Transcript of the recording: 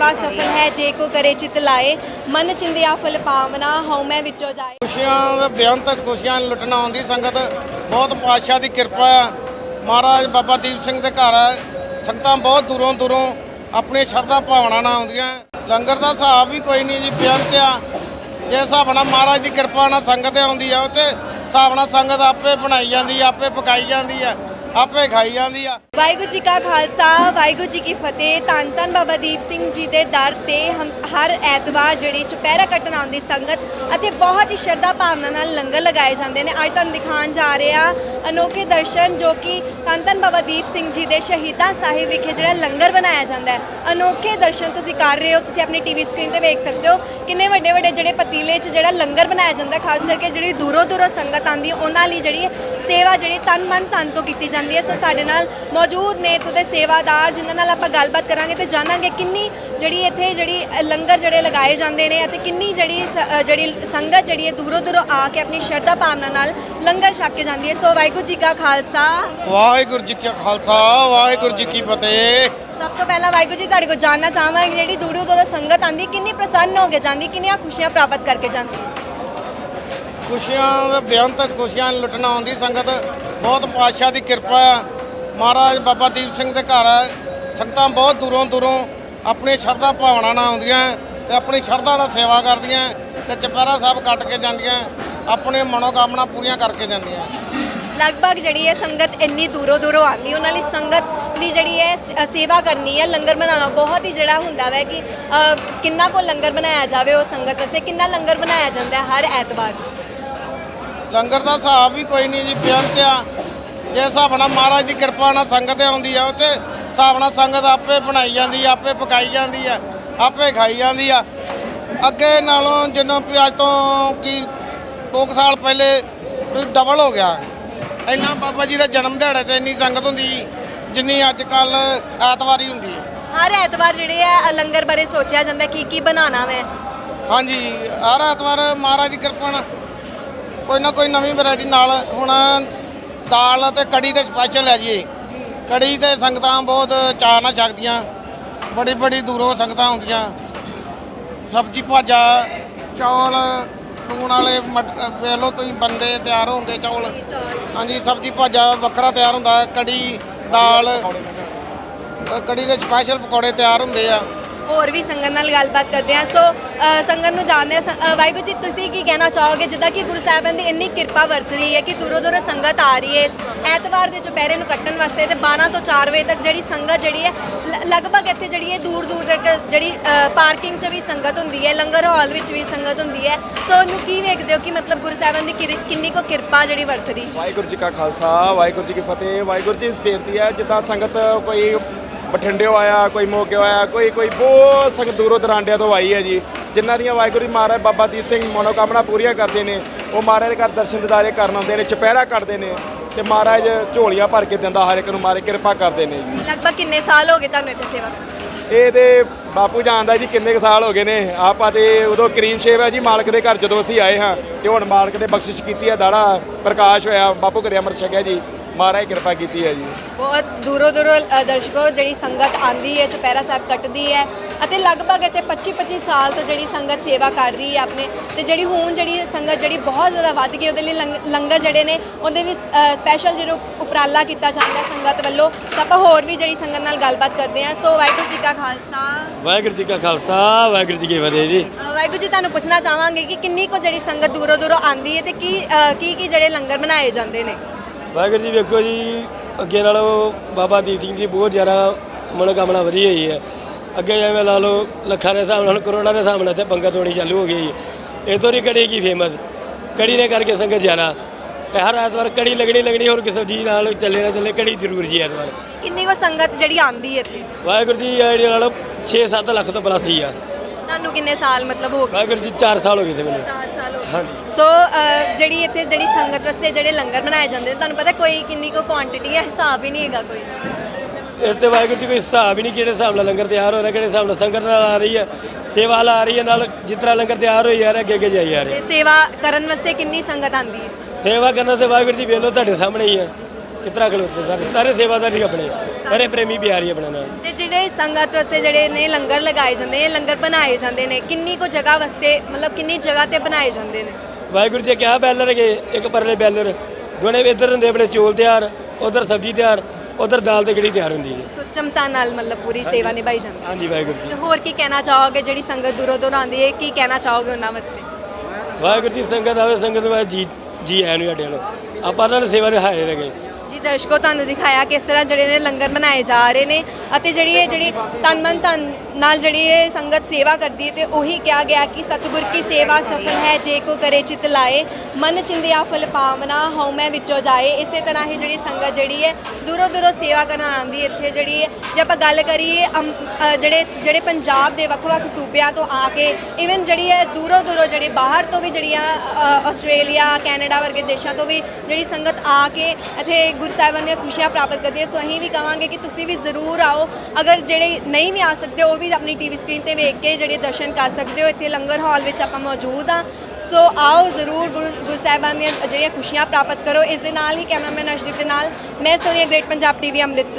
ਸੇਵਾ ਸਫਲ ਹੈ, ਜੇ ਕੋ ਕਰੇ ਚਿਤ ਲਾਏ, ਮਨ ਚਿੰਦਿਆ ਫਲ ਪਾਵਨਾ ਹਉ ਮੈਂ ਵਿੱਚੋਂ ਜਾਏ। ਖੁਸ਼ੀਆਂ ਦੇ ਬੇਅੰਤ ਖੁਸ਼ੀਆਂ ਲੁੱਟਣ ਆਉਂਦੀ, ਸੰਗਤ ਬਹੁਤ ਪਾਤਸ਼ਾਹ ਦੀ ਕਿਰਪਾ ਆ। ਮਹਾਰਾਜ ਬਾਬਾ ਦੀਪ ਸਿੰਘ ਦੇ ਘਰ ਆ। ਸੰਗਤਾਂ ਬਹੁਤ ਦੂਰੋਂ ਦੂਰੋਂ ਆਪਣੀ ਸ਼ਰਧਾ ਭਾਵਨਾ ਨਾਲ ਆਉਂਦੀਆਂ। ਲੰਗਰ ਦਾ ਹਿਸਾਬ ਵੀ ਕੋਈ ਨਹੀਂ ਜੀ ਬੇਅੰਤ ਆ। ਜੇ ਹਿਸਾਬ ਨਾਲ ਮਹਾਰਾਜ ਦੀ ਕਿਰਪਾ ਨਾਲ ਸੰਗਤ ਆਉਂਦੀ ਆ, ਉੱਥੇ ਹਿਸਾਬ ਨਾਲ ਸੰਗਤ ਆਪੇ ਬਣਾਈ ਜਾਂਦੀ ਆ, ਆਪੇ ਪਕਾਈ ਜਾਂਦੀ ਆ। ਆਪੇ ਖਾਈ ਜਾਂਦੀ ਆ। ਵਾਹਿਗੁਰੂ ਜੀ ਕਾ ਖਾਲਸਾ ਵਾਹਿਗੁਰੂ ਜੀ ਕੀ ਫਤਿਹ। ਧੰਨ ਧੰਨ ਬਾਬਾ ਦੀਪ ਸਿੰਘ ਜੀ ਦੇ ਦਰ ਤੇ ਹਮ ਹਰ ਐਤਵਾਰ ਜਿਹੜੀ ਚੁਪਹਿਰਾ ਕੱਟਣ ਆਉਂਦੀ ਸੰਗਤ ਅਤੇ ਬਹੁਤ ਹੀ ਸ਼ਰਧਾ ਭਾਵਨਾ ਨਾਲ ਲੰਗਰ ਲਗਾਏ ਜਾਂਦੇ ਨੇ। ਅੱਜ ਤੁਹਾਨੂੰ ਦਿਖਾਉਣ ਜਾ ਰਹੇ ਆ ਅਨੋਖੇ ਦਰਸ਼ਨ ਜੋ ਕਿ ਧੰਨ ਧੰਨ ਬਾਬਾ ਦੀਪ ਸਿੰਘ ਜੀ ਦੇ ਸ਼ਹੀਦਾਂ ਸਾਹਿਬ ਵਿਖੇ ਜਿਹੜਾ ਲੰਗਰ ਬਣਾਇਆ ਜਾਂਦਾ ਹੈ। ਅਨੋਖੇ ਦਰਸ਼ਨ ਤੁਸੀਂ ਕਰ ਰਹੇ ਹੋ ਤੁਸੀਂ ਆਪਣੀ ਟੀਵੀ ਸਕਰੀਨ ਤੇ ਵੇਖ ਸਕਦੇ ਹੋ। ਕਿੰਨੇ ਵੱਡੇ ਵੱਡੇ ਜਿਹੜੇ ਪਤੀਲੇ 'ਚ ਜਿਹੜਾ ਲੰਗਰ ਬਣਾਇਆ ਜਾਂਦਾ ਹੈ, ਖਾਸ ਕਰਕੇ ਜਿਹੜੀ ਦੂਰੋਂ ਦੂਰੋਂ ਸੰਗਤ ਆਉਂਦੀ ਹੈ ਉਹਨਾਂ ਲਈ ਜਿਹੜੀ ਸੇਵਾ ਜਿਹੜੀ ਤਨ ਮਨ ਧਨ ਤੋਂ ਕੀਤੀ ਜਾਂਦੀ ਹੈ। ਸੋ ਸਾਡੇ ਨਾਲ ਮੌਜੂਦ ਨੇ ਇੱਥੋਂ ਦੇ ਸੇਵਾਦਾਰ ਜਿਨ੍ਹਾਂ ਨਾਲ ਆਪਾਂ ਗੱਲਬਾਤ ਕਰਾਂਗੇ ਤੇ ਜਾਣਾਂਗੇ ਕਿੰਨੀ ਜਿਹੜੀ ਇੱਥੇ ਜਿਹੜੀ ਲੰਗਰ ਜਿਹੜੇ ਲਗਾਏ ਜਾਂਦੇ ਨੇ ਅਤੇ ਕਿੰਨੀ ਜਿਹੜੀ ਸ- ਜਿਹੜੀ ਸੰਗਤ ਜਿਹੜੀ ਹੈ ਦੂਰੋਂ ਦੂਰੋਂ ਆ ਕੇ ਆਪਣੀ ਸ਼ਰਧਾ ਭਾਵਨਾ ਨਾਲ ਲੰਗਰ ਛਕ ਕੇ ਜਾਂਦੀ ਹੈ। ਸੋ ਵਾਹਿਗੁਰੂ ਜੀ ਕਾ ਖਾਲਸਾ। ਵਾਹਿਗੁਰੂ ਜੀ ਕਾ ਖਾਲਸਾ ਵਾਹਿਗੁਰੂ ਜੀ ਕੀ ਫਤਿਹ। ਸਭ ਤੋਂ ਪਹਿਲਾਂ ਵਾਹਿਗੁਰੂ ਜੀ ਤੁਹਾਡੇ ਕੋਲ ਜਾਣਨਾ ਚਾਹਾਂਗੇ ਜਿਹੜੀ ਦੂਰੋਂ ਦੂਰੋਂ ਸੰਗਤ ਆਂਦੀ ਕਿੰਨੀ ਪ੍ਰਸੰਨ ਹੋ ਕੇ ਜਾਂਦੀ ਕਿੰਨੀਆਂ ਖੁਸ਼ੀਆਂ ਪ੍ਰਾਪਤ ਕਰਕੇ ਜਾਂਦੀ ਖੁਸ਼ੀਆਂ ਦੇ ਬੇਅੰਤ ਖੁਸ਼ੀਆਂ ਲੁੱਟਣ ਆਉਂਦੀ ਸੰਗਤ। ਬਹੁਤ ਪਾਤਸ਼ਾਹ ਦੀ ਕਿਰਪਾ ਆ। ਮਹਾਰਾਜ ਬਾਬਾ ਦੀਪ ਸਿੰਘ ਦੇ ਘਰ ਆ। ਸੰਗਤਾਂ ਬਹੁਤ ਦੂਰੋਂ ਦੂਰੋਂ ਆਪਣੀ ਸ਼ਰਧਾ ਭਾਵਨਾ ਨਾਲ ਆਉਂਦੀਆਂ ਤੇ ਆਪਣੀ ਸ਼ਰਧਾ ਨਾਲ ਸੇਵਾ ਕਰਦੀਆਂ ਤੇ ਚੁਪਹਿਰਾ ਸਾਹਿਬ ਕੱਟ ਕੇ ਜਾਂਦੀਆਂ, ਆਪਣੇ ਮਨੋਕਾਮਨਾ ਪੂਰੀਆਂ ਕਰਕੇ ਜਾਂਦੀਆਂ। ਲਗਭਗ ਜਿਹੜੀ ਹੈ ਸੰਗਤ ਇੰਨੀ ਦੂਰੋਂ ਦੂਰੋਂ ਆਉਂਦੀ, ਉਹਨਾਂ ਲਈ ਸੰਗਤ ਲਈ ਜਿਹੜੀ ਹੈ ਸੇਵਾ ਕਰਨੀ ਹੈ, ਲੰਗਰ ਬਣਾਉਣਾ ਬਹੁਤ ਹੀ ਜਿਹੜਾ ਹੁੰਦਾ ਵੈ ਕਿ ਕਿੰਨਾ ਕੋ ਲੰਗਰ ਬਣਾਇਆ ਜਾਵੇ ਉਹ ਸੰਗਤ ਵਾਸਤੇ, ਕਿੰਨਾ ਲੰਗਰ ਬਣਾਇਆ ਜਾਂਦਾ ਹੈ ਹਰ ਐਤਵਾਰ। ਲੰਗਰ ਦਾ ਹਿਸਾਬ ਵੀ ਕੋਈ ਨਹੀਂ ਜੀ ਬੇਅੰਤ ਆ। ਜੇ ਹਿਸਾਬ ਨਾਲ ਮਹਾਰਾਜ ਦੀ ਕਿਰਪਾ ਨਾਲ ਸੰਗਤ ਆਉਂਦੀ ਆ ਉੱਥੇ ਹਿਸਾਬ ਨਾਲ ਸੰਗਤ ਆਪੇ ਬਣਾਈ ਜਾਂਦੀ ਆ ਆਪੇ ਪਕਾਈ ਜਾਂਦੀ ਆ ਆਪੇ ਖਾਈ ਜਾਂਦੀ ਆ। ਅੱਗੇ ਨਾਲੋਂ ਜਿੰਨਾ ਅੱਜ ਤੋਂ ਕੀ ਦੋ ਕੁ ਸਾਲ ਪਹਿਲੇ ਡਬਲ ਹੋ ਗਿਆ। ਇੰਨਾ ਬਾਬਾ ਜੀ ਦੇ ਜਨਮ ਦਿਹਾੜੇ ਤੇ ਇੰਨੀ ਸੰਗਤ ਹੁੰਦੀ ਜਿੰਨੀ ਅੱਜ ਕੱਲ ਐਤਵਾਰੀ ਹੁੰਦੀ ਹੈ ਹਰ ਐਤਵਾਰ ਜਿਹੜੇ ਅ, ਲੰਗਰ ਬਾਰੇ ਸੋਚਿਆ ਜਾਂਦਾ ਕੀ ਕੀ ਬਣਾਉਣਾ ਵੈ? ਹਾਂਜੀ ਹਰ ਐਤਵਾਰ ਮਹਾਰਾਜ ਦੀ ਕਿਰਪਾ ਨਾਲ ਕੋਈ ਨਾ ਕੋਈ ਨਵੀਂ ਵੈਰਾਈਟੀ ਨਾਲ ਹੁਣ ਦਾਲ ਅਤੇ ਕੜੀ ਦੇ ਸਪੈਸ਼ਲ ਹੈ ਜੀ। ਕੜੀ ਤੇ ਸੰਗਤਾਂ ਬਹੁਤ ਚਾਅ ਨਾਲ ਛਕਦੀਆਂ। ਬੜੀ ਬੜੀ ਦੂਰੋਂ ਸੰਗਤਾਂ ਆਉਂਦੀਆਂ। ਸਬਜੀ ਭਾਜਾ ਚੌਲ ਲੂਣ ਵਾਲੇ ਵੇਖ ਲਓ ਤੁਸੀਂ ਬੰਦੇ ਤਿਆਰ ਹੁੰਦੇ ਚੌਲ। ਹਾਂਜੀ ਸਬਜੀ ਭਾਜਾ ਵੱਖਰਾ ਤਿਆਰ ਹੁੰਦਾ। ਕੜੀ ਦਾਲ ਕੜੀ ਦੇ ਸਪੈਸ਼ਲ ਪਕੌੜੇ ਤਿਆਰ ਹੁੰਦੇ ਆ। ਹੋਰ ਵੀ ਸੰਗਤ ਨਾਲ ਗੱਲਬਾਤ ਕਰਦੇ ਹਾਂ। ਸੋ ਅ, ਸੰਗਤ ਨੂੰ ਜਾਣਦੇ ਹਾਂ। ਸ- ਅ, ਵਾਹਿਗੁਰੂ ਜੀ ਤੁਸੀਂ ਕੀ ਕਹਿਣਾ ਚਾਹੋਗੇ? ਜਿੱਦਾਂ ਕਿ ਗੁਰੂ ਸਾਹਿਬਾਨ ਦੀ ਇੰਨੀ ਕਿਰਪਾ ਵਰਤ ਰਹੀ ਹੈ ਕਿ ਦੂਰੋਂ ਦੂਰੋਂ ਸੰਗਤ ਆ ਰਹੀ ਹੈ। ਇਸ ਐਤਵਾਰ ਦੇ ਚੁਪਹਿਰੇ ਨੂੰ ਕੱਟਣ ਵਾਸਤੇ ਤੇ 12 ਤੋਂ 4 ਵਜੇ ਤੱਕ ਜਿਹੜੀ ਸੰਗਤ ਜਿਹੜੀ ਹੈ ਲ- ਲਗਭਗ ਇੱਥੇ ਜਿਹੜੀ ਹੈ ਦੂਰ ਦੂਰ ਤੱਕ ਜਿਹੜੀ ਪਾਰਕਿੰਗ 'ਚ ਵੀ ਸੰਗਤ ਹੁੰਦੀ ਹੈ ਲੰਗਰ ਹਾਲ ਵਿੱਚ ਵੀ ਸੰਗਤ ਹੁੰਦੀ ਹੈ। ਸੋ ਉਹਨੂੰ ਕੀ ਵੇਖਦੇ ਹੋ ਕਿ ਮਤਲਬ ਗੁਰੂ ਸਾਹਿਬਾਨ ਦੀ ਕਿਰ- ਕਿੰਨੀ ਕੋ ਕਿਰਪਾ ਜਿਹੜੀ ਵਰਤ ਰਹੀ? ਵਾਹਿਗੁਰੂ ਜੀ ਕਾ ਖਾਲਸਾ ਵਾਹਿਗੁਰੂ ਜੀ ਕੀ ਫਤਿਹ। ਵਾਹਿਗੁਰੂ ਜੀ ਬੇਨਤੀ ਹੈ ਜਿੱਦਾਂ ਸੰਗਤ ਕੋਈ ਬਠਿੰਡਿਓ ਆਇਆ ਕੋਈ ਮੋਗਿਓ ਆਇਆ ਕੋਈ ਕੋਈ ਬਹੁਤ ਸੰਗਤ ਦੂਰੋਂ ਦਰਾਂਡਿਆਂ ਤੋਂ ਆਈ ਹੈ ਜੀ। ਜਿਨ੍ਹਾਂ ਦੀਆਂ ਵਾਹਿਗੁਰੂ ਮਹਾਰਾਜ ਬਾਬਾ ਦੀਪ ਸਿੰਘ ਮਨੋਕਾਮਨਾ ਪੂਰੀਆਂ ਕਰਦੇ ਨੇ ਉਹ ਮਹਾਰਾਜ ਦੇ ਘਰ ਦਰਸ਼ਨ ਦਿਦਾਰੇ ਕਰਨ ਆਉਂਦੇ ਨੇ ਚੁਪਹਿਰਾ ਕੱਟਦੇ ਨੇ ਤੇ ਮਹਾਰਾਜ ਝੋਲੀਆਂ ਭਰ ਕੇ ਦਿੰਦਾ ਹਰ ਇੱਕ ਨੂੰ ਮਾਰੇ ਕਿਰਪਾ ਕਰਦੇ ਨੇ ਜੀ। ਲਗਭਗ ਕਿੰਨੇ ਸਾਲ ਹੋ ਗਏ ਤੁਹਾਨੂੰ ਇੱਥੇ ਸੇਵਾ ਕਰਦੇ? ਇਹ ਤੇ ਬਾਪੂ ਜਾਣਦਾ ਜੀ ਕਿੰਨੇ ਕੁ ਸਾਲ ਹੋ ਗਏ ਨੇ। ਆਪਾਂ ਤੇ ਉਦੋਂ ਕਰੀਮ ਸ਼ੇਵ ਹੈ ਜੀ ਮਾਲਕ ਦੇ ਘਰ ਜਦੋਂ ਅਸੀਂ ਆਏ ਹਾਂ ਤੇ ਹੁਣ ਮਾਲਕ ਨੇ ਬਖਸ਼ਿਸ਼ ਕੀਤੀ ਹੈ ਦਾੜਾ ਪ੍ਰਕਾਸ਼ ਹੋਇਆ ਬਾਪੂ ਘਰੇ ਅੰਮ੍ਰਿਤ ਛਕਿਆ ਜੀ। ਮਹਾਰਾਜ ਕਿਰਪਾ ਕੀਤੀ ਹੈ ਜੀ। ਬਹੁਤ ਦੂਰੋਂ ਦੂਰੋਂ ਅ, ਦਰਸ਼ਕੋ ਜਿਹੜੀ ਸੰਗਤ ਆਂਦੀ ਹੈ ਚੁਪਹਿਰਾ ਸਾਹਿਬ ਕੱਟਦੀ ਹੈ। ਅਤੇ ਲਗਭਗ ਇੱਥੇ 25 25 ਸਾਲ ਤੋਂ ਜਿਹੜੀ ਸੰਗਤ ਸੇਵਾ ਕਰ ਰਹੀ ਹੈ ਆਪਣੇ। ਤੇ ਜਿਹੜੀ ਹੁਣ ਜਿਹੜੀ ਸੰਗਤ ਜਿਹੜੀ ਬਹੁਤ ਜ਼ਿਆਦਾ ਵੱਧ ਗਈ ਉਹਦੇ ਲਈ ਲੰਗ- ਲੰਗਰ ਜਿਹੜੇ ਨੇ ਉਹਦੇ ਲਈ ਸਪੈਸ਼ਲ ਜਿਹੜਾ ਉਪ- ਉਪਰਾਲਾ ਕੀਤਾ ਜਾਂਦਾ ਸੰਗਤ ਵੱਲੋਂ। ਤਾਂ ਆਪਾਂ ਹੋਰ ਵੀ ਜਿਹੜੀ ਸੰਗਤ ਨਾਲ ਗੱਲਬਾਤ ਕਰਦੇ ਹਾਂ। ਸੋ ਵਾਹਿਗੁਰੂ ਜੀ ਕਾ ਖਾਲਸਾ। ਵਾਹਿਗੁਰੂ ਜੀ ਕਾ ਖਾਲਸਾ ਵਾਹਿਗੁਰੂ ਜੀ ਕੀ ਫਤਿਹ ਜੀ। ਅ, ਵਾਹਿਗੁਰੂ ਜੀ ਤੁਹਾਨੂੰ ਪੁੱਛਣਾ ਚਾਹਾਂਗੇ ਕਿ ਕਿੰਨੀ ਕੁ ਜਿਹੜੀ ਸੰਗਤ ਦੂਰੋਂ ਦੂਰੋਂ ਆਂਦੀ ਹੈ ਤੇ ਕੀ ਅ, ਕੀ ਕੀ ਜਿਹੜੇ ਲੰਗਰ ਬਣਾਏ ਜਾਂਦੇ ਨੇ? ਵਾਹਿਗੁਰੂ ਜੀ ਵੇਖੋ ਜੀ ਅੱਗੇ ਨਾਲੋਂ ਬਾਬਾ ਦੀਪ ਸਿੰਘ ਜੀ ਬਹੁਤ ਜ਼ਿਆਦਾ ਮਨੋਕਾਮਨਾ ਵਧੀ ਹੋਈ ਹੈ। ਅੱਗੇ ਜਿਵੇਂ ਲਾ ਲਓ ਲੱਖਾਂ ਦੇ ਹਿਸਾਬ ਨਾਲ ਹੁਣ ਕਰੋੜਾਂ ਦੇ ਹਿਸਾਬ ਨਾਲ ਇੱਥੇ ਪੰਗਤ ਹੋਣੀ ਚਾਲੂ ਹੋ ਗਈ ਹੈ। ਇਦੋਂ ਦੀ ਕੜੀ ਕੀ ਫੇਮਸ ਕੜੀ ਨੇ ਕਰਕੇ ਸੰਗਤ ਜ਼ਿਆਦਾ। ਤੇ ਹਰ ਐਤਵਾਰ ਕੜੀ ਲੱਗਣੀ ਲੱਗਣੀ ਹੋਰ ਕਿਸੇ ਚੀਜ਼ ਨਾਲ ਚੱਲੇ ਨਾ ਚੱਲੇ ਕੜੀ ਜ਼ਰੂਰ ਜੀ ਐਤਵਾਰ। ਕਿੰਨੀ ਕੁ ਸੰਗਤ ਜਿਹੜੀ ਆਂਦੀ ਹੈ ਇੱਥੇ? ਵਾਹਿਗੁਰੂ ਜੀ ਇਹ ਜਿਹੜੇ ਲਾ ਲਓ 6-7 ਲੱਖ ਤੋਂ ਪਲੱਸ ਹੀ ਆ। ਤੁਹਾਨੂੰ ਕਿੰਨੇ ਸਾਲ ਮਤਲਬ ਹੋ ਗਏ? ਵਾਹਿਗੁਰੂ ਜੀ 4 ਸਾਲ ਹੋ ਗਏ ਤੇ ਮੈਨੂੰ। 4 ਸਾਲ ਹੋ ਗਏ। ਹਾਂਜੀ। ਸੋ ਅ, ਜਿਹੜੀ ਇੱਥੇ ਜਿਹੜੀ ਸੰਗਤ ਵਾਸਤੇ ਜਿਹੜੇ ਲੰਗਰ ਬਣਾਏ ਜਾਂਦੇ ਨੇ ਤੁਹਾਨੂੰ ਪਤਾ ਕੋਈ ਕਿੰਨੀ ਕੋ ਕੁਆਂਟੀਟੀ ਹੈ? ਹਿਸਾਬ ਹੀ ਨਹੀਂ ਹੈਗਾ ਕੋਈ। ਇਸ ਤੇ ਵਾਹਿਗੁਰੂ ਜੀ ਕੋਈ ਹਿਸਾਬ ਹੀ ਨਹੀਂ ਕਿਹੜੇ ਹਿਸਾਬ ਨਾਲ ਲੰਗਰ ਤਿਆਰ ਹੋ ਰਿਹਾ ਕਿਹੜੇ ਹਿਸਾਬ ਨਾਲ ਸੰਗਤ ਨਾਲ ਆ ਰਹੀ ਹੈ। ਸੇਵਾ ਨਾਲ ਆ ਰਹੀ ਹੈ ਨਾਲ ਜਿਸ ਤਰ੍ਹਾਂ ਲੰਗਰ ਤਿਆਰ ਹੋਈ ਜਾ ਰਿਹਾ ਅੱਗੇ ਅੱਗੇ ਜਾਈ ਜਾ ਰਿਹਾ। ਤੇ ਸੇਵਾ ਕਰਨ ਵਾਸਤੇ ਕਿੰਨੀ ਸੰਗਤ ਆਂਦੀ ਹੈ? ਸੇਵਾ ਕਰਨ ਤੇ ਵਾਹਿਗੁਰੂ ਜੀ ਵੇਖ ਲਓ ਤੁਹਾਡੇ ਸਾਹਮਣੇ ਹੀ ਹੈ। ਕਿਤਨਾ ਖਲੋਤੇ ਸਾਰੇ? ਸਾਰੇ ਸੇਵਾਦਾਰੀ ਆਪਣੇ। ਸਾਰੇ ਪ੍ਰੇਮੀ ਪਿਆਰੀ ਆਪਣੇ ਨਾਲ। ਤੇ ਜਿਹੜੇ ਸੰਗਤ ਵਾਸਤੇ ਜਿਹੜੇ ਨੇ ਲੰਗਰ ਲਗਾਏ ਜਾਂਦੇ ਨੇ ਲੰਗਰ ਬਣਾਏ ਜਾਂਦੇ ਨੇ ਕਿੰਨੀ ਕੋ ਜਗ੍ਹਾ ਵਾਸਤੇ ਮਤਲਬ ਕਿੰਨੀ ਜਗ੍ਹਾ ਤੇ ਬਣਾਏ ਜਾਂਦੇ ਨੇ? ਵਾਹਿਗੁਰੂ ਜੀ ਕਿਹਾ ਬੈਲਰ ਹੈਗੇ ਇੱਕ ਪਰਲੇ ਬੈਲਰ ਦੋਨੇ ਇੱਧਰ ਹੁੰਦੇ ਆਪਣੇ ਚੋਲ ਤਿਆਰ ਉਧਰ ਸਬਜ਼ੀ ਤਿਆਰ ਉਧਰ ਦਾਲ ਤੇ ਕੜੀ ਤਿਆਰ ਹੁੰਦੀ ਹੈ। ਸੋ ਚਮਤਾ ਨਾਲ ਮਤਲਬ ਪੂਰੀ ਸੇਵਾ ਨਿਭਾਈ ਜਾਂਦੀ ਹੈ। ਹਾਂਜੀ ਵਾਹਿਗੁਰੂ ਜੀ। ਤੇ ਹੋਰ ਕੀ ਕਹਿਣਾ ਚਾਹੋਗੇ ਜਿਹੜੀ ਸੰਗਤ ਦੂਰੋਂ ਦੂਰੋਂ ਆਉਂਦੀ ਹੈ? ਕੀ ਕਹਿਣਾ ਚਾਹੋਗੇ ਉਹਨਾਂ ਵਾਸਤੇ? ਵਾਹਿਗੁਰੂ ਜੀ ਸੰਗਤ ਆਵੇ ਸੰਗਤ ਵਾਹਿ ਜੀ ਜੀ ਆਇਆਂ ਨੂੰ ਸਾਡੇ ਆਪਾਂ ਉਹਨਾਂ ਦੀ ਸੇਵਾ ਹੈਗੇ ਜੀ ਦਰਸ਼ਕੋ ਤੁਹਾਨੂੰ ਦਿਖਾਇਆ ਕਿਸ ਤਰ੍ਹਾਂ ਜਿਹੜੇ ਨੇ ਲੰਗਰ ਬਣਾਏ ਜਾ ਰਹੇ ਨੇ ਅਤੇ ਜਿਹੜੀ ਇਹ ਜਿਹੜੀ ਤਨ ਮਨ ਧਨ ਨਾਲ ਜਿਹੜੀ ਇਹ ਸੰਗਤ ਸੇਵਾ ਕਰਦੀ ਹੈ ਤੇ ਉਹੀ ਕਿਹਾ ਗਿਆ ਕਿ ਸਤਿਗੁਰ ਕੀ ਸੇਵਾ ਸਫਲ ਹੈ ਜੇ ਕੋ ਕਰੇ ਚਿਤ ਲਾਏ ਮਨ ਚਿੰਦਿਆ ਫਲ ਪਾਵਨਾ ਹਉ ਮੈਂ ਵਿੱਚੋਂ ਜਾਏ। ਇਸੇ ਤਰ੍ਹਾਂ ਹੀ ਜਿਹੜੀ ਸੰਗਤ ਜਿਹੜੀ ਹੈ ਦੂਰੋਂ ਦੂਰੋਂ ਸੇਵਾ ਕਰਨ ਆਉਂਦੀ ਹੈ। ਇੱਥੇ ਜਿਹੜੀ ਹੈ ਜੇ ਆਪਾਂ ਗੱਲ ਕਰੀਏ ਅਮ- ਅ, ਜਿਹੜੇ ਜਿਹੜੇ ਪੰਜਾਬ ਦੇ ਵੱਖ-ਵੱਖ ਸੂਬਿਆਂ ਤੋਂ ਆ ਕੇ ਇਵਨ ਜਿਹੜੀ ਹੈ ਦੂਰੋਂ ਦੂਰੋਂ ਜਿਹੜੇ ਬਾਹਰ ਤੋਂ ਵੀ ਜਿਹੜੀਆਂ ਅ, ਆਸਟ੍ਰੇਲੀਆ ਕੈਨੇਡਾ ਵਰਗੇ ਦੇਸ਼ਾਂ ਤੋਂ ਵੀ ਜਿਹੜੀ ਸੰਗਤ ਆ ਕੇ ਇੱਥੇ ਗੁਰੂ ਗੁਰੂ ਸਾਹਿਬਾਨ ਦੀਆਂ ਖੁਸ਼ੀਆਂ ਪ੍ਰਾਪਤ ਕਰਦੀ ਸੋ ਅਸੀਂ ਵੀ ਕਹਾਂਗੇ ਕਿ ਤੁਸੀਂ ਵੀ ਜ਼ਰੂਰ ਆਓ। ਅਗਰ ਜਿਹੜੇ ਨਹੀਂ ਵੀ ਆ ਸਕਦੇ, ਉਹ ਵੀ ਆਪਣੀ ਟੀਵੀ ਸਕਰੀਨ ਤੇ ਵੇਖ ਕੇ ਜਿਹੜੇ ਦਰਸ਼ਨ ਕਰ ਸਕਦੇ ਹੋ। ਇੱਥੇ ਲੰਗਰ ਹਾਲ ਵਿੱਚ ਆਪਾਂ ਮੌਜੂਦ ਆ ਸੋ ਆਓ ਜ਼ਰੂਰ ਗੁਰੂ ਗੁਰੂ ਸਾਹਿਬਾਨ ਦੀਆਂ ਜਿਹੜੀਆਂ ਖੁਸ਼ੀਆਂ ਪ੍ਰਾਪਤ ਕਰੋ। ਇਸ ਦੇ ਨਾਲ ਹੀ ਕੈਮਰਾਮੈਨ ਅਰਸ਼ਦੀਪ ਦੇ ਨਾਲ, ਮੈਂ ਸੋਨੀਆ ਗ੍ਰੇਟ ਪੰਜਾਬ ਟੀਵੀ ਅੰਮ੍ਰਿਤਸਰ।